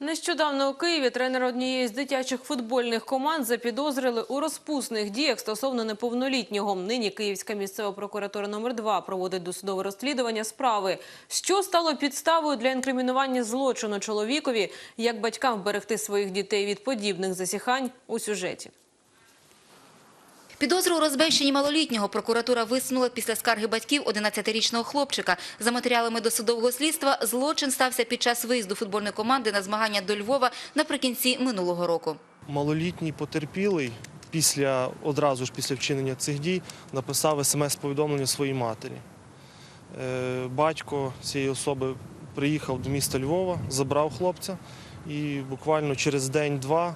Нещодавно у Києві тренера однієї з дитячих футбольних команд запідозрили у розпусних діях стосовно неповнолітнього. Нині Київська місцева прокуратура номер 2 проводить досудове розслідування справи. Що стало підставою для інкримінування злочину чоловікові? Як батькам вберегти своїх дітей від подібних засіхань у сюжеті? Підозру у розбещенні малолітнього прокуратура висунула після скарги батьків 11-річного хлопчика. За матеріалами досудового слідства, злочин стався під час виїзду футбольної команди на змагання до Львова наприкінці минулого року. Малолітній потерпілий після одразу ж після вчинення цих дій написав смс-повідомлення своїй матері. Е, Батько цієї особи приїхав до міста Львова, забрав хлопця, і буквально через день-два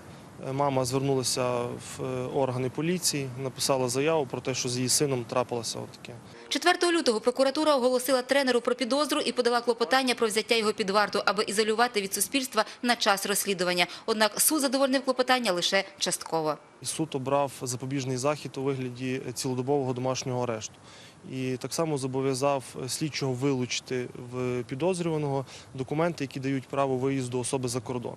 мама звернулася в е, органи поліції, написала заяву про те, що з її сином трапилося отаке. 4 лютого прокуратура оголосила тренеру про підозру і подала клопотання про взяття його під варту, аби ізолювати від суспільства на час розслідування. Однак суд задовольнив клопотання лише частково. Суд обрав запобіжний захід у вигляді цілодобового домашнього арешту. І так само зобов'язав слідчого вилучити в підозрюваного документи, які дають право виїзду особи за кордон.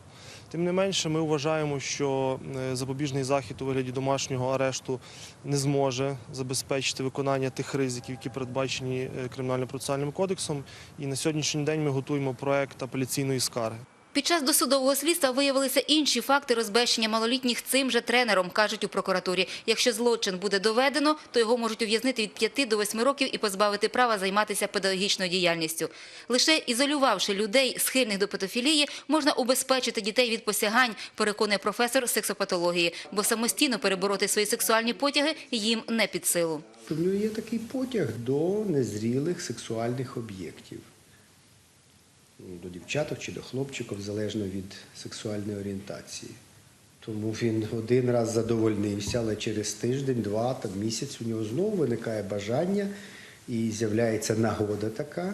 Тим не менше, ми вважаємо, що е, запобіжний захід у вигляді домашнього арешту не зможе забезпечити виконання тих ризиків, які передбачені е, кримінально-процесуальним кодексом. І на сьогоднішній день ми готуємо проект апеляційної скарги. Під час досудового слідства виявилися інші факти розбещення малолітніх цим же тренером, кажуть у прокуратурі. Якщо злочин буде доведено, то його можуть ув'язнити від 5 до 8 років і позбавити права займатися педагогічною діяльністю. Лише ізолювавши людей, схильних до педофілії, можна убезпечити дітей від посягань, переконує професор сексопатології, бо самостійно перебороти свої сексуальні потяги їм не під силу. В нього є такий потяг до незрілих сексуальних об'єктів. Ну, До дівчаток чи до хлопчиків, залежно від сексуальної орієнтації. Тому він один раз задовольнився, але через тиждень, два, там, місяць у нього знову виникає бажання і з'являється нагода така,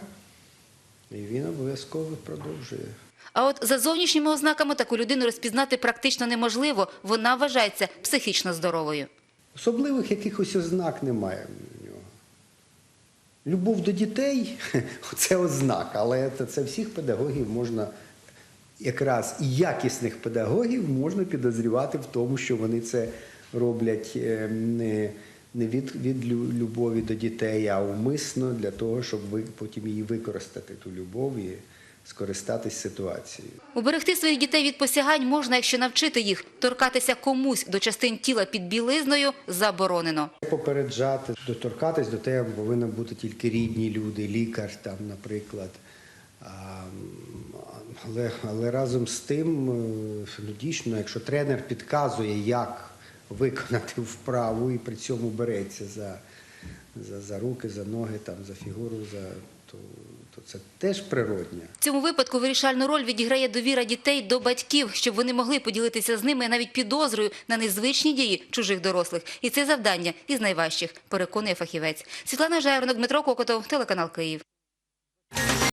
і він обов'язково продовжує. А от за зовнішніми ознаками таку людину розпізнати практично неможливо. Вона вважається психічно здоровою. Особливих якихось ознак немає в нього. Любов до дітей це ознака, але це, це всіх педагогів можна, якраз і якісних педагогів можна підозрювати в тому, що вони це роблять е, не, не від, від любові до дітей, а умисно для того, щоб ви, потім її використати, ту любов і скористатись ситуацією. Уберегти своїх дітей від посягань можна, якщо навчити їх. Торкатися комусь до частин тіла під білизною заборонено. Попереджати, доторкатись до тебе повинні бути тільки рідні люди, лікар, там, наприклад. Але, але разом з тим, е, ну, дійсно, якщо тренер підказує, як виконати вправу і при цьому береться за, за, за руки, за ноги, там, за фігуру, за, то, то це теж природня. В цьому випадку вирішальну роль відіграє довіра дітей до батьків, щоб вони могли поділитися з ними навіть підозрою на незвичні дії чужих дорослих. І це завдання із найважчих, переконує фахівець. Світлана Жайворонок, Дмитро Кокотов, телеканал Київ.